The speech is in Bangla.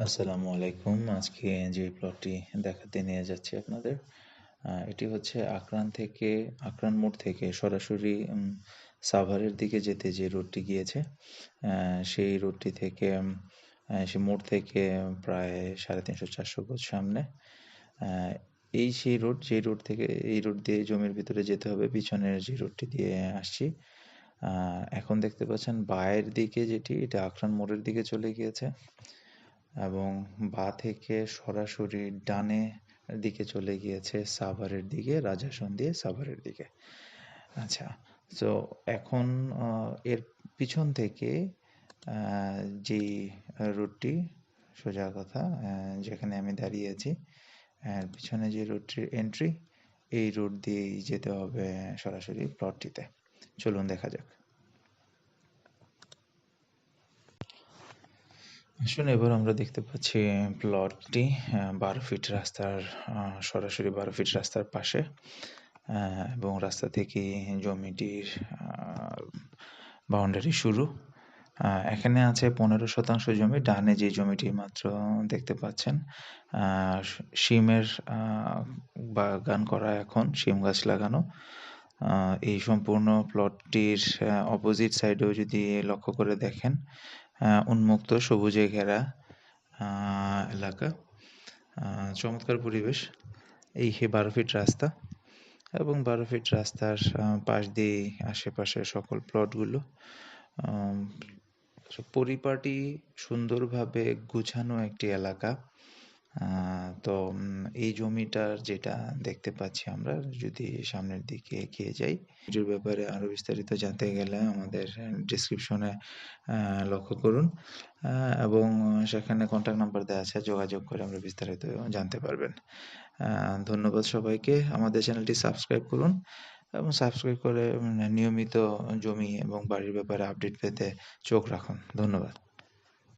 আসসালামু আলাইকুম। আজকে যে প্লটটি দেখাতে নিয়ে যাচ্ছি আপনাদের এটি হচ্ছে আকরান থেকে, আকরান মোড় থেকে সরাসরি সাভারের দিকে যেতে যে রোডটি গিয়েছে সেই রোডটি থেকে সে মোড় থেকে প্রায় সাড়ে তিনশো চারশো গজ সামনে। এই সেই রোড যে রোড থেকে, এই রোড দিয়ে জমির ভিতরে যেতে হবে, পিছনের যে রোডটি দিয়ে আসছি। এখন দেখতে পাচ্ছেন বায়ের দিকে যেটি, এটা আকরান মোড়ের দিকে চলে গিয়েছে। এবং বা থেকে সরাসরি ডানে দিকে চলে গিয়েছে সাভারের দিকে, রাজাসন দিয়ে সাভারের দিকে। আচ্ছা তো এখন এর পিছন থেকে যেই রুটটি, সোজা কথা যেখানে আমি দাঁড়িয়ে আছি পিছনে যে রুটটির এন্ট্রি এই রুট দিয়েই যেতে হবে সরাসরি প্লটটিতে চলুন দেখা যাক। আসুন এবার আমরা দেখতে পাচ্ছি প্লটটি বারো ফিট রাস্তার সরাসরি বারো ফিট রাস্তার পাশে এবং রাস্তা থেকে জমিটির বাউন্ডারি শুরু। এখানে আছে পনেরো শতাংশ জমি, ডানে যে জমিটি মাত্র দেখতে পাচ্ছেন শিমের বাগান করা এখন, শিম গাছ লাগানো। এই সম্পূর্ণ প্লটটির অপোজিট সাইডেও যদি লক্ষ্য করে দেখেন উন্মুক্ত সবুজে ঘেরা এলাকা। চমৎকার পরিবেশ। এই বারো ফিট রাস্তা এবং বারো ফিট রাস্তার পাশ দিয়ে আশেপাশে সকল প্লটগুলো পরিপাটি সুন্দরভাবে গুছানো একটি এলাকা। তো এই জমিটার যেটা দেখতে পাচ্ছি আমরা, যদি সামনের দিকে এগিয়ে যাই এটির ব্যাপারে আরও বিস্তারিত জানতে গেলে আমাদের ডিসক্রিপশনে লক্ষ্য করুন। এবং সেখানে কন্ট্যাক্ট নাম্বার দেওয়া আছে, যোগাযোগ করে আমরা বিস্তারিত জানতে পারবেন। ধন্যবাদ সবাইকে। আমাদের চ্যানেলটি সাবস্ক্রাইব করুন এবং সাবস্ক্রাইব করে নিয়মিত জমি এবং বাড়ির ব্যাপারে আপডেট পেতে চোখ রাখুন। ধন্যবাদ।